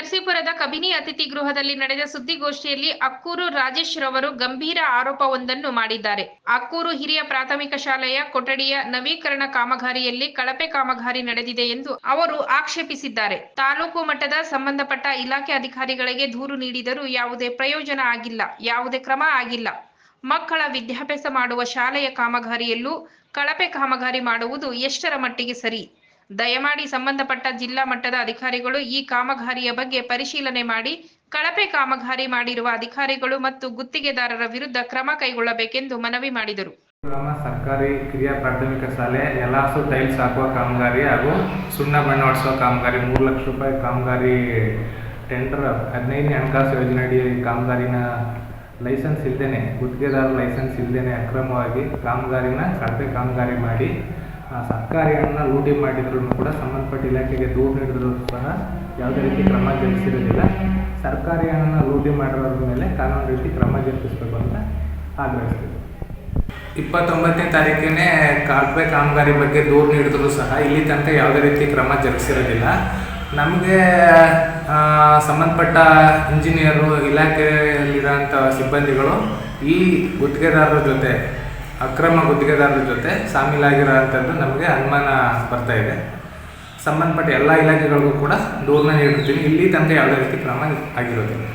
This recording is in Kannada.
ನರಸೀಪುರದ ಕಬಿನಿ ಅತಿಥಿ ಗೃಹದಲ್ಲಿ ನಡೆದ ಸುದ್ದಿಗೋಷ್ಠಿಯಲ್ಲಿ ಅಕ್ಕೂರು ರಾಜೇಶ್ ರವರು ಗಂಭೀರ ಆರೋಪವೊಂದನ್ನು ಮಾಡಿದ್ದಾರೆ. ಅಕ್ಕೂರು ಹಿರಿಯ ಪ್ರಾಥಮಿಕ ಶಾಲೆಯ ಕೊಠಡಿಯ ನವೀಕರಣ ಕಾಮಗಾರಿಯಲ್ಲಿ ಕಳಪೆ ಕಾಮಗಾರಿ ನಡೆದಿದೆ ಎಂದು ಅವರು ಆಕ್ಷೇಪಿಸಿದ್ದಾರೆ. ತಾಲೂಕು ಮಟ್ಟದ ಸಂಬಂಧಪಟ್ಟ ಇಲಾಖೆ ಅಧಿಕಾರಿಗಳಿಗೆ ದೂರು ನೀಡಿದರೂ ಯಾವುದೇ ಪ್ರಯೋಜನ ಆಗಿಲ್ಲ, ಯಾವುದೇ ಕ್ರಮ ಆಗಿಲ್ಲ. ಮಕ್ಕಳ ವಿದ್ಯಾಭ್ಯಾಸ ಮಾಡುವ ಶಾಲೆಯ ಕಾಮಗಾರಿಯಲ್ಲೂ ಕಳಪೆ ಕಾಮಗಾರಿ ಮಾಡುವುದು ಎಷ್ಟರ ಮಟ್ಟಿಗೆ ಸರಿ? ದಯಮಾಡಿ ಸಂಬಂಧಪಟ್ಟ ಜಿಲ್ಲಾ ಮಟ್ಟದ ಅಧಿಕಾರಿಗಳು ಈ ಕಾಮಗಾರಿಯ ಬಗ್ಗೆ ಪರಿಶೀಲನೆ ಮಾಡಿ, ಕಳಪೆ ಕಾಮಗಾರಿ ಮಾಡಿರುವ ಅಧಿಕಾರಿಗಳು ಮತ್ತು ಗುತ್ತಿಗೆದಾರರ ವಿರುದ್ಧ ಕ್ರಮ ಕೈಗೊಳ್ಳಬೇಕೆಂದು ಮನವಿ ಮಾಡಿದರು. ಸರ್ಕಾರಿ ಕಿರಿಯ ಪ್ರಾಥಮಿಕ ಶಾಲೆ ಎಲ್ಲಾಸು ಟೈಲ್ಸ್ ಹಾಕುವ ಕಾಮಗಾರಿ ಹಾಗೂ ಸುಣ್ಣ ಬಣ್ಣ ಹೊಡಿಸುವ ಕಾಮಗಾರಿ, ಮೂರು ಲಕ್ಷ ರೂಪಾಯಿ ಕಾಮಗಾರಿ, ಟೆಂಡರ್ ಹದಿನೈದನೇ ಹಣಕಾಸು ಯೋಜನೆಯಡಿ ಕಾಮಗಾರಿನ ಲೈಸೆನ್ಸ್ ಇಲ್ಲದೇನೆ ಗುತ್ತಿಗೆದಾರ ಲೈಸೆನ್ಸ್ ಇಲ್ಲದೇನೆ ಅಕ್ರಮವಾಗಿ ಕಾಮಗಾರಿನ ಕಳಪೆ ಕಾಮಗಾರಿ ಮಾಡಿ ಸರ್ಕಾರಿ ಲೂಟಿ ಮಾಡಿದ್ರು ಕೂಡ ಸಂಬಂಧಪಟ್ಟ ಇಲಾಖೆಗೆ ದೂರು ನೀಡಿದ್ರು ಸಹ ಯಾವುದೇ ರೀತಿ ಕ್ರಮ ಜರುಗಿಸಿರೋದಿಲ್ಲ ಸರ್ಕಾರಿ ಲೂಟಿ ಮಾಡಿರೋದ್ರ ಮೇಲೆ ಕಾನೂನು ರೀತಿ ಕ್ರಮ ಜರುಗಿಸಬೇಕು ಅಂತ ಆಗ್ರಹಿಸ್ತೀವಿ. ಇಪ್ಪತ್ತೊಂಬತ್ತನೇ ತಾರೀಕಿನೇ ಕಾಲ್ಪೆ ಕಾಮಗಾರಿ ಬಗ್ಗೆ ದೂರು ನೀಡಿದ್ರು ಸಹ ಇಲ್ಲಿ ತನಕ ಯಾವುದೇ ರೀತಿ ಕ್ರಮ ಜರುಗಿಸಿರೋದಿಲ್ಲ ನಮಗೆ ಸಂಬಂಧಪಟ್ಟ ಇಂಜಿನಿಯರು, ಇಲಾಖೆಯಲ್ಲಿರೋಂಥ ಸಿಬ್ಬಂದಿಗಳು, ಈ ಗುತ್ತಿಗೆದಾರರ ಜೊತೆ ಅಕ್ರಮ ಗುತ್ತಿಗೆದಾರರ ಜೊತೆ ಸಾಮೀಲಾಗಿರೋಂಥದ್ದು ನಮಗೆ ಅನುಮಾನ ಬರ್ತಾ ಇದೆ. ಸಂಬಂಧಪಟ್ಟ ಎಲ್ಲ ಇಲಾಖೆಗಳಿಗೂ ಕೂಡ ದೂರನ್ನ ನೀಡಿರ್ತೀನಿ. ಇಲ್ಲಿ ತನಕ ಯಾವುದೇ ರೀತಿ ಕ್ರಮ ಆಗಿರೋದಿಲ್ಲ.